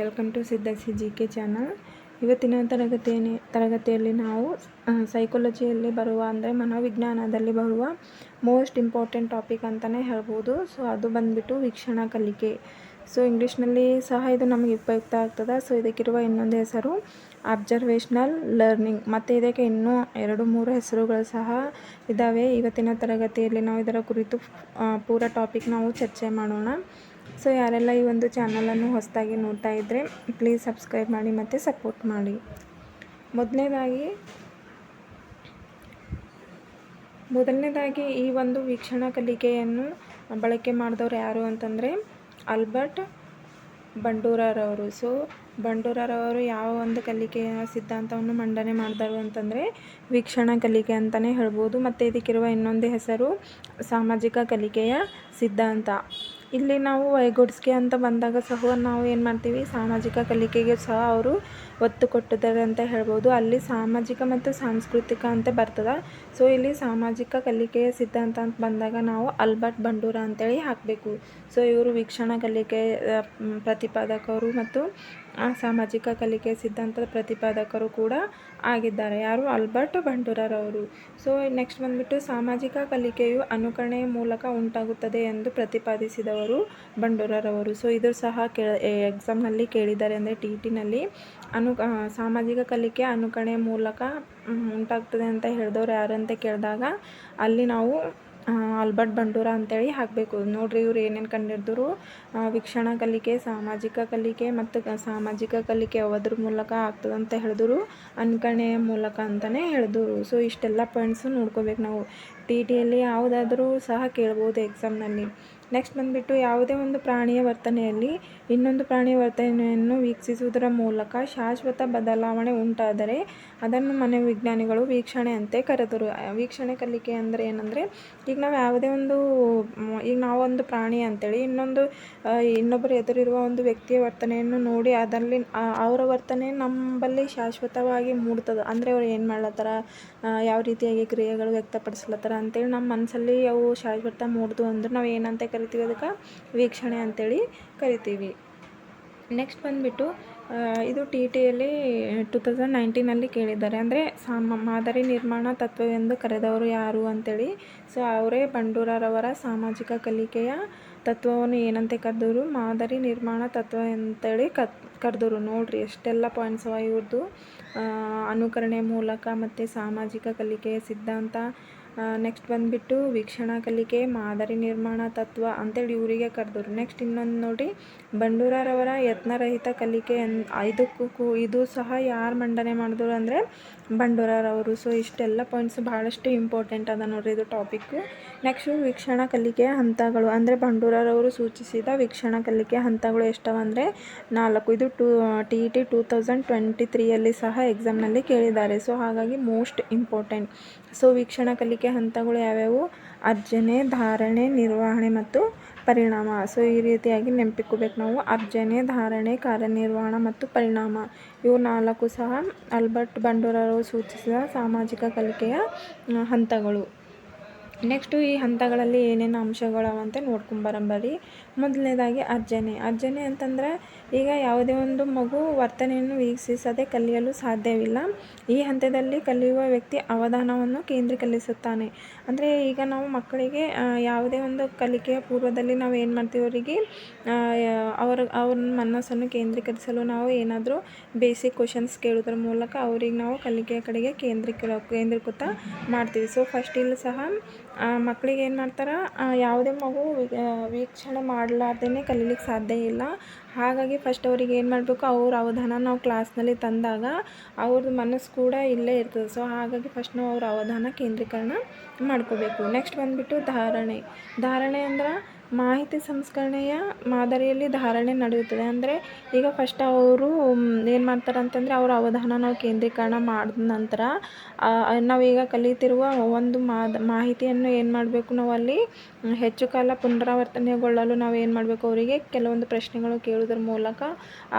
Welcome to Siddhasi G K channel ಇವತ್ತಿನ ತರಗತಿಯನ್ನು, ತರಗತಿಯಲ್ಲಿ ನಾವು ಸೈಕಾಲಜಿಯಲ್ಲಿ ಬರುವ ಅಂದರೆ ಮನೋವಿಜ್ಞಾನದಲ್ಲಿ ಬರುವ ಮೋಸ್ಟ್ ಇಂಪಾರ್ಟೆಂಟ್ ಟಾಪಿಕ್ ಅಂತಲೇ ಹೇಳ್ಬೋದು. ಸೊ ಅದು ಬಂದುಬಿಟ್ಟು ವೀಕ್ಷಣಾ ಕಲಿಕೆ. ಸೊ ಇಂಗ್ಲೀಷ್ನಲ್ಲಿ ಸಹ ಇದು ನಮಗೆ ಉಪಯುಕ್ತ ಆಗ್ತದೆ. ಸೊ ಇದಕ್ಕಿರುವ ಇನ್ನೊಂದು ಹೆಸರು ಅಬ್ಸರ್ವೇಷ್ನಲ್ ಲರ್ನಿಂಗ್ ಮತ್ತು ಇದಕ್ಕೆ ಇನ್ನೂ ಎರಡು, ಮೂರು ಹೆಸರುಗಳು ಸಹ ಇದ್ದಾವೆ ಇವತ್ತಿನ ತರಗತಿಯಲ್ಲಿ ನಾವು ಇದರ ಕುರಿತು ಪೂರ ಟಾಪಿಕ್ ನಾವು ಚರ್ಚೆ ಮಾಡೋಣ. ಸೊ ಯಾರೆಲ್ಲ ಈ ಒಂದು ಚಾನಲನ್ನು ಹೊಸದಾಗಿ ನೋಡ್ತಾ ಇದ್ದರೆ ಪ್ಲೀಸ್ ಸಬ್ಸ್ಕ್ರೈಬ್ ಮಾಡಿ ಮತ್ತು ಸಪೋರ್ಟ್ ಮಾಡಿ. ಮೊದಲನೇದಾಗಿ ಮೊದಲನೇದಾಗಿ ಈ ಒಂದು ವೀಕ್ಷಣಾ ಕಲಿಕೆಯನ್ನು ಬಳಕೆ ಮಾಡಿದವ್ರು ಯಾರು ಅಂತಂದರೆ, ಆಲ್ಬರ್ಟ್ ಬಂಡೂರರವರು. ಸೊ, ಬಂಡೂರರವರು ಯಾವ ಒಂದು ಕಲಿಕೆಯ ಸಿದ್ಧಾಂತವನ್ನು ಮಂಡನೆ ಮಾಡಿದರು ಅಂತಂದರೆ, ವೀಕ್ಷಣ ಕಲಿಕೆ ಅಂತಲೇ ಹೇಳ್ಬೋದು. ಮತ್ತು ಇದಕ್ಕಿರುವ ಇನ್ನೊಂದು ಹೆಸರು ಸಾಮಾಜಿಕ ಕಲಿಕೆಯ ಸಿದ್ಧಾಂತ. ಇಲ್ಲಿ ನಾವು ವೈಗೊಡ್ಸ್ಕಿ ಅಂತ ಬಂದಾಗ ಸಹ ನಾವು ಏನು ಮಾಡ್ತೀವಿ, ಸಾಮಾಜಿಕ ಕಲಿಕೆಗೆ ಸಹ ಅವರು ಒತ್ತು ಕೊಟ್ಟಿದ್ದಾರೆ ಅಂತ ಹೇಳ್ಬೋದು. ಅಲ್ಲಿ ಸಾಮಾಜಿಕ ಮತ್ತು ಸಾಂಸ್ಕೃತಿಕ ಅಂತ ಬರ್ತದೆ. ಸೊ ಇಲ್ಲಿ ಸಾಮಾಜಿಕ ಕಲಿಕೆಯ ಸಿದ್ಧಾಂತ ಅಂತ ಬಂದಾಗ ನಾವು ಅಲ್ಬರ್ಟ್ ಬಂಡೂರ ಅಂತೇಳಿ ಹಾಕಬೇಕು. ಸೊ ಇವರು ವೀಕ್ಷಣಾ ಕಲಿಕೆ ಪ್ರತಿಪಾದಕರು ಮತ್ತು ಸಾಮಾಜಿಕ ಕಲಿಕೆ ಸಿದ್ಧಾಂತದ ಪ್ರತಿಪಾದಕರು ಕೂಡ ಆಗಿದ್ದಾರೆ. ಯಾರು? ಅಲ್ಬರ್ಟ್ ಬಂಡೂರರವರು. ಸೊ ನೆಕ್ಸ್ಟ್ ಬಂದ್ಬಿಟ್ಟು ಸಾಮಾಜಿಕ ಕಲಿಕೆಯು ಅನುಕರಣೆಯ ಮೂಲಕ ಉಂಟಾಗುತ್ತದೆ ಎಂದು ಪ್ರತಿಪಾದಿಸಿದವರು. ಬಂಡೂರರವರು. ಸೊ ಇದು ಸಹ ಕೇಳ ಎಕ್ಸಾಮ್ನಲ್ಲಿ ಕೇಳಿದ್ದಾರೆ ಅಂದರೆ ಟಿ ಟಿನಲ್ಲಿ ಅನು ಸಾಮಾಜಿಕ ಕಲಿಕೆ ಅನುಕರಣೆ ಮೂಲಕ ಉಂಟಾಗ್ತದೆ ಅಂತ ಹೇಳಿದವ್ರು ಯಾರು ಅಂತ ಕೇಳಿದಾಗ ಅಲ್ಲಿ ನಾವು ಆಲ್ಬರ್ಟ್ ಬಂಡೂರ ಅಂತೇಳಿ ಹಾಕಬೇಕು. ನೋಡ್ರಿ ಇವ್ರು ಏನೇನು ಕಂಡಿಡಿದ್ರು ವೀಕ್ಷಣ ಕಲಿಕೆ, ಸಾಮಾಜಿಕ ಕಲಿಕೆ ಮತ್ತು ಸಾಮಾಜಿಕ ಕಲಿಕೆ ಯಾವುದ್ರ ಮೂಲಕ ಆಗ್ತದೆ ಅಂತ ಹೇಳಿದ್ರು. ಅನ್ಕರಣೆಯ ಮೂಲಕ ಅಂತಲೇ ಹೇಳಿದ್ರು. ಸೊ ಇಷ್ಟೆಲ್ಲ ಪಾಯಿಂಟ್ಸು ನೋಡ್ಕೋಬೇಕು ನಾವು. ಟಿ ಟಿಯಲ್ಲಿ ಯಾವುದಾದ್ರೂ ಸಹ ಕೇಳ್ಬೋದು ಎಕ್ಸಾಮ್ನಲ್ಲಿ ನೆಕ್ಸ್ಟ್ ಬಂದುಬಿಟ್ಟು ಯಾವುದೇ ಒಂದು ಪ್ರಾಣಿಯ ವರ್ತನೆಯಲ್ಲಿ ಇನ್ನೊಂದು ಪ್ರಾಣಿಯ ವರ್ತನೆಯನ್ನು ವೀಕ್ಷಿಸುವುದರ ಮೂಲಕ ಶಾಶ್ವತ ಬದಲಾವಣೆ ಉಂಟಾದರೆ ಅದನ್ನು ಮನೋವಿಜ್ಞಾನಿಗಳು ವೀಕ್ಷಣೆ ಅಂತೆ ಕರೆದರು ವೀಕ್ಷಣೆ ಕಲಿಕೆ ಅಂದರೆ ಏನಂದರೆ, ಈಗ ನಾವು ಯಾವುದೇ ಒಂದು, ಈಗ ನಾವೊಂದು ಪ್ರಾಣಿ ಅಂತೇಳಿ ಇನ್ನೊಂದು ಇನ್ನೊಬ್ಬರು ಎದುರಿರುವ ಒಂದು ವ್ಯಕ್ತಿಯ ವರ್ತನೆಯನ್ನು ನೋಡಿ ಅದರಲ್ಲಿ ಅವರ ವರ್ತನೆ ನಮ್ಮಲ್ಲಿ ಶಾಶ್ವತವಾಗಿ ಮೂಡ್ತದೆ ಅಂದರೆ ಅವ್ರು ಏನು ಮಾಡ್ಲತ್ತಾರ? ಯಾವ ರೀತಿಯಾಗಿ ಕ್ರಿಯೆಗಳು ವ್ಯಕ್ತಪಡಿಸ್ಲತ್ತಾರ ಅಂತೇಳಿ ನಮ್ಮ ಮನಸ್ಸಲ್ಲಿ ಅವು ಶಾಶ್ವತ ಮೂಡ್ದು ಅಂದ್ರೆ ನಾವು ಏನಂತ ಕರಿತೀವಿ ಅದಕ್ಕೆ? ವೀಕ್ಷಣೆ ಅಂತೇಳಿ ಕರಿತೀವಿ. ನೆಕ್ಸ್ಟ್ ಬಂದುಬಿಟ್ಟು ಇದು ಟಿ ಟಿಯಲ್ಲಿ ಟು ತೌಸಂಡ್ ನೈನ್ಟೀನಲ್ಲಿ ಕೇಳಿದ್ದಾರೆ. ಅಂದರೆ ಸಾಮ, ಮಾದರಿ ನಿರ್ಮಾಣ ತತ್ವವೆಂದು ಕರೆದವರು ಯಾರು ಅಂತೇಳಿ. ಸೊ ಅವರೇ ಬಂಡೂರರವರ ಸಾಮಾಜಿಕ ಕಲಿಕೆಯ ತತ್ವವನ್ನು ಏನಂತೆ ಕರೆದರು ಮಾದರಿ ನಿರ್ಮಾಣ ತತ್ವ ಅಂತೇಳಿ ಕತ್ ಕರೆದರು ನೋಡ್ರಿ, ಎಷ್ಟೆಲ್ಲ ಪಾಯಿಂಟ್ಸ್ ಇವ್ರದ್ದು ಅನುಕರಣೆ ಮೂಲಕ ಮತ್ತು ಸಾಮಾಜಿಕ ಕಲಿಕೆಯ ಸಿದ್ಧಾಂತ ನೆಕ್ಸ್ಟ್ ಬಂದುಬಿಟ್ಟು ವೀಕ್ಷಣ ಕಲಿಕೆ, ಮಾದರಿ ನಿರ್ಮಾಣ ತತ್ವ ಅಂತೇಳಿ ಇವರಿಗೆ ಕರೆದರು. ನೆಕ್ಸ್ಟ್ ಇನ್ನೊಂದು ನೋಡಿ, ಬಂಡೂರರವರ ಯತ್ನರಹಿತ ಕಲಿಕೆ ಅನ್ ಇದಕ್ಕೂ ಇದು ಸಹ ಯಾರು ಮಂಡನೆ ಮಾಡಿದ್ರು ಅಂದರೆ ಬಂಡೂರರವರು. ಸೊ ಇಷ್ಟೆಲ್ಲ ಪಾಯಿಂಟ್ಸ್ ಭಾಳಷ್ಟು ಇಂಪಾರ್ಟೆಂಟ್ ಅದ ನೋಡ್ರಿ ಇದು ಟಾಪಿಕ್ಕು ನೆಕ್ಸ್ಟು ವೀಕ್ಷಣ ಕಲಿಕೆಯ ಹಂತಗಳು. ಅಂದರೆ ಬಂಡೂರರವರು ಸೂಚಿಸಿದ ವೀಕ್ಷಣ ಕಲಿಕೆ ಹಂತಗಳು ಎಷ್ಟವ ಅಂದರೆ ನಾಲ್ಕು. ಇದು two T E T two thousand twenty ತ್ರೀಯಲ್ಲಿ ಸಹ ಎಕ್ಸಾಮ್ನಲ್ಲಿ ಕೇಳಿದ್ದಾರೆ. ಸೊ ಹಾಗಾಗಿ ಮೋಸ್ಟ್ ಇಂಪಾರ್ಟೆಂಟ್ ಸೊ ವೀಕ್ಷಣ ಕಲಿಕೆ ಹಂತಗಳು ಯಾವ್ಯಾವು? ಅರ್ಜನೆ, ಧಾರಣೆ, ನಿರ್ವಹಣೆ ಮತ್ತು ಪರಿಣಾಮ. ಸೊ, ಈ ರೀತಿಯಾಗಿ ನೆನಪಿಕೋಬೇಕು ನಾವು. ಅರ್ಜನೆ, ಧಾರಣೆ, ಕಾರ್ಯನಿರ್ವಹಣೆ ಮತ್ತು ಪರಿಣಾಮ. ಇವು ನಾಲ್ಕು ಸಹ. ಆಲ್ಬರ್ಟ್ ಬಂಡೂರವರು ಸೂಚಿಸಿದ ಸಾಮಾಜಿಕ ಕಲಿಕೆಯ ಹಂತಗಳು. ನೆಕ್ಸ್ಟು ಈ ಹಂತಗಳಲ್ಲಿ ಏನೇನು ಅಂಶಗಳವಂತೆ ನೋಡ್ಕೊಂಬರಂಬರಿ ಮೊದಲನೇದಾಗಿ ಅರ್ಜನೆ. ಅರ್ಜನೆ ಅಂತಂದರೆ ಈಗ ಯಾವುದೇ ಒಂದು ಮಗು ವರ್ತನೆಯನ್ನು ವೀಕ್ಷಿಸದೆ ಕಲಿಯಲು ಸಾಧ್ಯವಿಲ್ಲ. ಈ ಹಂತದಲ್ಲಿ ಕಲಿಯುವ ವ್ಯಕ್ತಿ ಅವಧಾನವನ್ನು ಕೇಂದ್ರೀಕರಿಸುತ್ತಾನೆ. ಅಂದರೆ ಈಗ ನಾವು ಮಕ್ಕಳಿಗೆ ಯಾವುದೇ ಒಂದು ಕಲಿಕೆಯ ಪೂರ್ವದಲ್ಲಿ ನಾವು ಏನು ಮಾಡ್ತೀವಿ ಅವರಿಗೆ? ಅವರ, ಅವ್ರ ಮನಸ್ಸನ್ನು ಕೇಂದ್ರೀಕರಿಸಲು ನಾವು ಏನಾದರೂ ಬೇಸಿಕ್ ಕ್ವಶನ್ಸ್ ಕೇಳೋದ್ರ ಮೂಲಕ ಅವ್ರಿಗೆ ನಾವು ಕಲಿಕೆಯ ಕಡೆಗೆ ಕೇಂದ್ರೀಕರ, ಕೇಂದ್ರೀಕೃತ ಮಾಡ್ತೀವಿ. ಸೊ ಫಸ್ಟ್ ಇಲ್ಲಿ ಸಹ ಮಕ್ಕಳಿಗೆ ಏನು ಮಾಡ್ತಾರೆ? ಯಾವುದೇ ಮಗು ವೀಕ್ಷಣೆ ಮಾಡಲಾರ್ದೇ ಕಲೀಲಿಕ್ಕೆ ಸಾಧ್ಯ ಇಲ್ಲ. ಹಾಗಾಗಿ ಫಸ್ಟ್ ಅವ್ರಿಗೆ ಏನು ಮಾಡಬೇಕು? ಅವ್ರ ಅವಧಾನ ನಾವು ಕ್ಲಾಸ್ನಲ್ಲಿ ತಂದಾಗ ಅವ್ರದ್ದು ಮನಸ್ಸು ಕೂಡ ಇಲ್ಲೇ ಇರ್ತದೆ. ಸೊ ಹಾಗಾಗಿ ಫಸ್ಟ್ ನಾವು ಅವ್ರ ಅವಧಾನ ಕೇಂದ್ರೀಕರಣ ಮಾಡ್ಕೋಬೇಕು. ನೆಕ್ಸ್ಟ್ ಬಂದುಬಿಟ್ಟು ಧಾರಣೆ. ಧಾರಣೆ ಅಂದ್ರೆ ಮಾಹಿತಿ ಸಂಸ್ಕರಣೆಯ ಮಾದರಿಯಲ್ಲಿ ಧಾರಣೆ ನಡೆಯುತ್ತದೆ. ಅಂದರೆ ಈಗ ಫಸ್ಟ್ ಅವರು ಏನು ಮಾಡ್ತಾರೆ ಅಂತಂದರೆ ಅವರ ಅವಧಾನ ನಾವು ಕೇಂದ್ರೀಕರಣ ಮಾಡಿದ ನಂತರ ನಾವೀಗ ಕಲಿತಿರುವ ಒಂದು ಮಾದ, ಮಾಹಿತಿಯನ್ನು ಏನು ಮಾಡಬೇಕು ನಾವು ಅಲ್ಲಿ ಹೆಚ್ಚು ಕಾಲ ಪುನರಾವರ್ತನೆಗೊಳ್ಳಲು ನಾವು ಏನು ಮಾಡಬೇಕು ಅವರಿಗೆ ಕೆಲವೊಂದು ಪ್ರಶ್ನೆಗಳು ಕೇಳೋದ್ರ ಮೂಲಕ,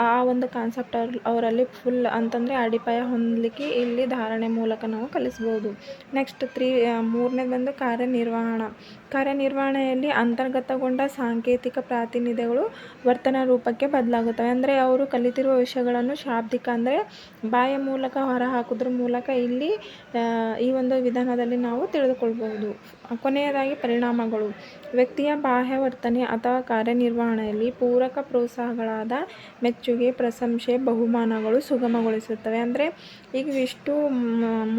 ಆ ಒಂದು ಕಾನ್ಸೆಪ್ಟ್ ಅವ್ರ, ಅವರಲ್ಲಿ ಫುಲ್ ಅಂತಂದರೆ ಅಡಿಪಾಯ ಹೊಂದಲಿಕ್ಕೆ ಇಲ್ಲಿ ಧಾರಣೆ ಮೂಲಕ ನಾವು ಕಲಿಸ್ಬೋದು. ನೆಕ್ಸ್ಟ್ ತ್ರೀ ಮೂರನೇ ಬಂದು ಕಾರ್ಯನಿರ್ವಹಣಾ. ಕಾರ್ಯನಿರ್ವಹಣೆಯಲ್ಲಿ ಅಂತರ್ಗತಗೊಂಡ ಸಾಂಕೇತಿಕ ಪ್ರಾತಿನಿಧ್ಯಗಳು ವರ್ತನ ರೂಪಕ್ಕೆ ಬದಲಾಗುತ್ತವೆ. ಅಂದರೆ ಅವರು ಕಲಿತಿರುವ ವಿಷಯಗಳನ್ನು ಶಾಬ್ದಿಕ ಅಂದರೆ ಬಾಯಿಯ ಮೂಲಕ ಹೊರಹಾಕೋದ್ರ ಮೂಲಕ ಇಲ್ಲಿ ಈ ಒಂದು ವಿಧಾನದಲ್ಲಿ ನಾವು ತಿಳಿದುಕೊಳ್ಬಹುದು. ಕೊನೆಯದಾಗಿ ಪರಿಣಾಮಗಳು. ವ್ಯಕ್ತಿಯ ಬಾಹ್ಯ ವರ್ತನೆ ಅಥವಾ ಕಾರ್ಯನಿರ್ವಹಣೆಯಲ್ಲಿ ಪೂರಕ ಪ್ರೋತ್ಸಾಹಗಳಾದ ಮೆಚ್ಚುಗೆ, ಪ್ರಶಂಸೆ, ಬಹುಮಾನಗಳು ಸುಗಮಗೊಳಿಸುತ್ತವೆ. ಅಂದರೆ, ಈಗ ಇಷ್ಟು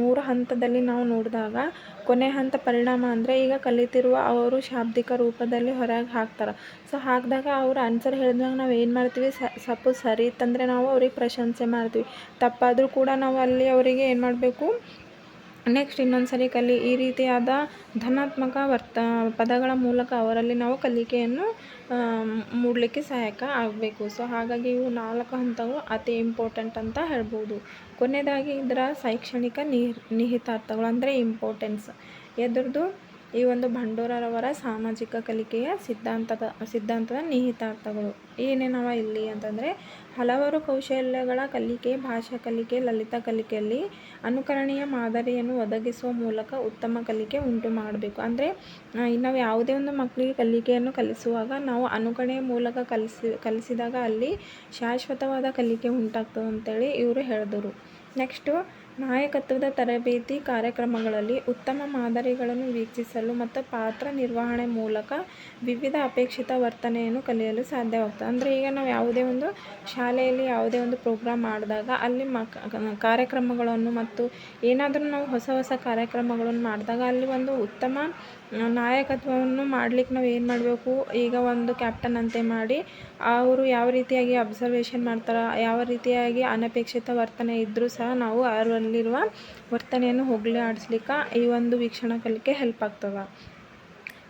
ಮೂರು ಹಂತದಲ್ಲಿ ನಾವು ನೋಡಿದಾಗ, ಕೊನೆ ಹಂತ ಪರಿಣಾಮ ಅಂದರೆ ಈಗ ಕಲಿತಿರುವ ಅವರು ಶಾಬ್ದಿಕ ರೂಪದಲ್ಲಿ ಹೊರಗೆ ಹಾಕ್ತಾರೆ. ಸೊ ಹಾಕಿದಾಗ ಅವರು ಆನ್ಸರ್ ಹೇಳಿದಾಗ ನಾವು ಏನು ಮಾಡ್ತೀವಿ? ಸಪೋಸ್ ಸರಿ ಇತ್ತಂದರೆ ನಾವು ಅವ್ರಿಗೆ ಪ್ರಶಂಸೆ ಮಾಡ್ತೀವಿ. ತಪ್ಪಾದರೂ ಕೂಡ ನಾವು ಅಲ್ಲಿ ಅವರಿಗೆ ಏನು ಮಾಡಬೇಕು? ನೆಕ್ಸ್ಟ್ ಇನ್ನೊಂದು ಸರಿ ಕಲಿ ಈ ರೀತಿಯಾದ ಧನಾತ್ಮಕ ವರ್ತ, ಪದಗಳ ಮೂಲಕ ಅವರಲ್ಲಿ ನಾವು ಕಲಿಕೆಯನ್ನು ಮೂಡಲಿಕ್ಕೆ ಸಹಾಯಕ ಆಗಬೇಕು. ಸೊ ಹಾಗಾಗಿ ಇವು ನಾಲ್ಕು ಹಂತವು ಅತಿ ಇಂಪಾರ್ಟೆಂಟ್ ಅಂತ ಹೇಳ್ಬೋದು. ಕೊನೆಯದಾಗಿ ಇದರ ಶೈಕ್ಷಣಿಕ ನಿಹಿತಾರ್ಥಗಳು ಅಂದರೆ ಇಂಪಾರ್ಟೆನ್ಸ್ ಎದ್ರದ್ದು ಈ ಒಂದು ಭಂಡೂರರವರ ಸಾಮಾಜಿಕ ಕಲಿಕೆಯ ಸಿದ್ಧಾಂತದ ಸಿದ್ಧಾಂತದ ನಿಹಿತಾರ್ಥಗಳು. ಏನೇನವ ಇಲ್ಲಿ ಅಂತಂದರೆ, ಹಲವಾರು ಕೌಶಲ್ಯಗಳ ಕಲಿಕೆ, ಭಾಷಾ ಕಲಿಕೆ, ಲಲಿತ ಕಲಿಕೆಯಲ್ಲಿ ಅನುಕರಣೀಯ ಮಾದರಿಯನ್ನು ಒದಗಿಸುವ ಮೂಲಕ ಉತ್ತಮ ಕಲಿಕೆ ಉಂಟು ಮಾಡಬೇಕು. ಅಂದರೆ ನಾವು ಯಾವುದೇ ಒಂದು ಮಕ್ಕಳಿಗೆ ಕಲಿಕೆಯನ್ನು ಕಲಿಸುವಾಗ ನಾವು ಅನುಕರಣೆಯ ಮೂಲಕ ಕಲಿಸಿ, ಕಲಿಸಿದಾಗ ಅಲ್ಲಿ ಶಾಶ್ವತವಾದ ಕಲಿಕೆ ಉಂಟಾಗ್ತದೆ ಅಂತೇಳಿ ಇವರು ಹೇಳಿದರು. ನೆಕ್ಸ್ಟು, ನಾಯಕತ್ವದ ತರಬೇತಿ ಕಾರ್ಯಕ್ರಮಗಳಲ್ಲಿ ಉತ್ತಮ ಮಾದರಿಗಳನ್ನು ವೀಕ್ಷಿಸಲು ಮತ್ತು ಪಾತ್ರ ನಿರ್ವಹಣೆ ಮೂಲಕ ವಿವಿಧ ಅಪೇಕ್ಷಿತ ವರ್ತನೆಯನ್ನು ಕಲಿಯಲು ಸಾಧ್ಯವಾಗ್ತದೆ. ಅಂದರೆ ಈಗ ನಾವು ಯಾವುದೇ ಒಂದು ಶಾಲೆಯಲ್ಲಿ ಯಾವುದೇ ಒಂದು ಪ್ರೋಗ್ರಾಮ್ ಮಾಡಿದಾಗ ಅಲ್ಲಿ ಮಕ್ ಕಾರ್ಯಕ್ರಮಗಳನ್ನು ಮತ್ತು ಏನಾದರೂ ನಾವು ಹೊಸ ಹೊಸ ಕಾರ್ಯಕ್ರಮಗಳನ್ನು ಮಾಡಿದಾಗ ಅಲ್ಲಿ ಒಂದು ಉತ್ತಮ ನಾಯಕತ್ವವನ್ನು ಮಾಡ್ಲಿಕ್ಕೆ ನಾವು ಏನು ಮಾಡಬೇಕು? ಈಗ ಒಂದು ಕ್ಯಾಪ್ಟನ್ ಅಂತೆ ಮಾಡಿ ಅವರು ಯಾವ ರೀತಿಯಾಗಿ ಅಬ್ಸರ್ವೇಷನ್ ಮಾಡ್ತಾರೆ? ಯಾವ ರೀತಿಯಾಗಿ ಅನಪೇಕ್ಷಿತ ವರ್ತನೆ ಇದ್ದರೂ ಸಹ ನಾವು ಅವರಲ್ಲಿರುವ ವರ್ತನೆಯನ್ನು ಹೋಗಲಾಡಿಸ್ಲಿಕ್ಕೆ ಈ ಒಂದು ವೀಕ್ಷಣ ಕಲಿಕೆ ಹೆಲ್ಪ್ ಆಗ್ತದೆ.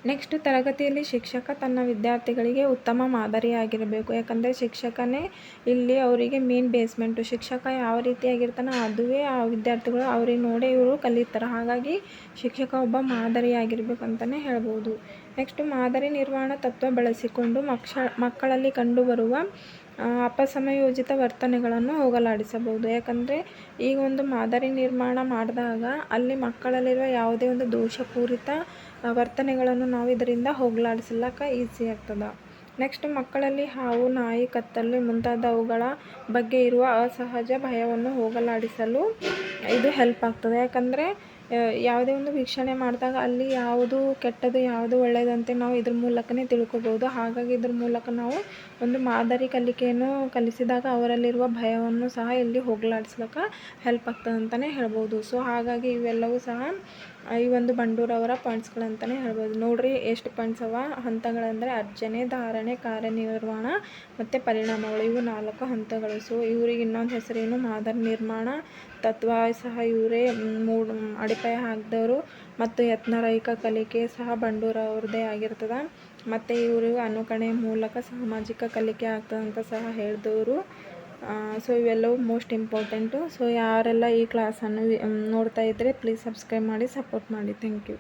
ನೆಕ್ಸ್ಟ್ ತರಗತಿಯಲ್ಲಿ ಶಿಕ್ಷಕ ತನ್ನ ವಿದ್ಯಾರ್ಥಿಗಳಿಗೆ ಉತ್ತಮ ಮಾದರಿಯಾಗಿರಬೇಕು. ಯಾಕಂದರೆ ಶಿಕ್ಷಕನೇ ಇಲ್ಲಿ ಅವರಿಗೆ ಮೇನ್ ಬೇಸ್ಮೆಂಟು ಶಿಕ್ಷಕ ಯಾವ ರೀತಿಯಾಗಿರ್ತಾನೆ ಅದುವೇ ಆ ವಿದ್ಯಾರ್ಥಿಗಳು ಅವ್ರಿಗೆ ನೋಡೇ ಇವರು ಕಲಿತಾರೆ. ಹಾಗಾಗಿ ಶಿಕ್ಷಕ ಒಬ್ಬ ಮಾದರಿಯಾಗಿರ್ಬೇಕು ಅಂತಲೇ ಹೇಳ್ಬೋದು. ನೆಕ್ಸ್ಟ್ ಮಾದರಿ ನಿರ್ವಹಣಾ ತತ್ವ ಬಳಸಿಕೊಂಡು ಮಕ್ಷ, ಮಕ್ಕಳಲ್ಲಿ ಕಂಡುಬರುವ ಅಪಸಮಯೋಜಿತ ವರ್ತನೆಗಳನ್ನು ಹೋಗಲಾಡಿಸಬಹುದು. ಯಾಕಂದರೆ ಈಗ ಒಂದು ಮಾದರಿ ನಿರ್ಮಾಣ ಮಾಡಿದಾಗ ಅಲ್ಲಿ ಮಕ್ಕಳಲ್ಲಿರುವ ಯಾವುದೇ ಒಂದು ದೋಷಪೂರಿತ ವರ್ತನೆಗಳನ್ನು ನಾವು ಇದರಿಂದ ಹೋಗಲಾಡಿಸ್ಲಿಕ್ಕೆ ಈಸಿ ಆಗ್ತದೆ. ನೆಕ್ಸ್ಟ್ ಮಕ್ಕಳಲ್ಲಿ ಹಾವು, ನಾಯಿ, ಕತ್ತಲೆ ಮುಂತಾದವುಗಳ ಬಗ್ಗೆ ಇರುವ ಅಸಹಜ ಭಯವನ್ನು ಹೋಗಲಾಡಿಸಲು ಇದು ಹೆಲ್ಪ್ ಆಗ್ತದೆ. ಯಾಕಂದರೆ ಯಾವುದೇ ಒಂದು ವೀಕ್ಷಣೆ ಮಾಡಿದಾಗ ಅಲ್ಲಿ ಯಾವುದು ಕೆಟ್ಟದ್ದು, ಯಾವುದು ಒಳ್ಳೆಯದಂತೆ ನಾವು ಇದ್ರ ಮೂಲಕನೇ ತಿಳ್ಕೊಬೋದು. ಹಾಗಾಗಿ ಇದ್ರ ಮೂಲಕ ನಾವು ಒಂದು ಮಾದರಿ ಕಲಿಕೆಯನ್ನು ಕಲಿಸಿದಾಗ ಅವರಲ್ಲಿರುವ ಭಯವನ್ನು ಸಹ ಇಲ್ಲಿ ಹೋಗಲಾಡಿಸ್ಲಿಕ್ಕೆ ಹೆಲ್ಪ್ ಆಗ್ತದೆ ಅಂತಲೇ ಹೇಳ್ಬೋದು. ಸೊ ಹಾಗಾಗಿ ಇವೆಲ್ಲವೂ ಸಹ ಈ ಒಂದು ಬಂಡೂರವರ ಪಾಯಿಂಟ್ಸ್ಗಳಂತಲೇ ಹೇಳ್ಬೋದು. ನೋಡ್ರಿ, ಎಷ್ಟು ಪಾಯಿಂಟ್ಸ್ ಅವ? ಹಂತಗಳಂದರೆ ಅರ್ಜನೆ, ಧಾರಣೆ, ಕಾರ್ಯನಿರ್ವಹಣ ಮತ್ತು ಪರಿಣಾಮಗಳು. ಇವು ನಾಲ್ಕು ಹಂತಗಳು. ಸೊ ಇವ್ರಿಗೆ ಇನ್ನೊಂದು ಹೆಸರೇನು? ಮಾದರಿ ನಿರ್ಮಾಣ ತತ್ವ ಸಹ ಇವರೇ ಮೂಡ್ ಅಡಿಪಾಯ ಹಾಕಿದವರು. ಮತ್ತು ಯತ್ನರಹಿತ ಕಲಿಕೆ ಸಹ ಬಂಡೂರ ಅವ್ರದ್ದೇ ಆಗಿರ್ತದೆ. ಮತ್ತು ಇವರು ಅನುಕರಣೆ ಮೂಲಕ ಸಾಮಾಜಿಕ ಕಲಿಕೆ ಆಗ್ತದಂತ ಸಹ ಹೇಳಿದವರು. ಸೊ ಇವೆಲ್ಲವೂ ಮೋಸ್ಟ್ ಇಂಪಾರ್ಟೆಂಟು ಸೊ ಯಾರೆಲ್ಲ ಈ ಕ್ಲಾಸನ್ನು ನೋಡ್ತಾ ಇದ್ದರೆ ಪ್ಲೀಸ್ ಸಬ್ಸ್ಕ್ರೈಬ್ ಮಾಡಿ ಸಪೋರ್ಟ್ ಮಾಡಿ. Thank you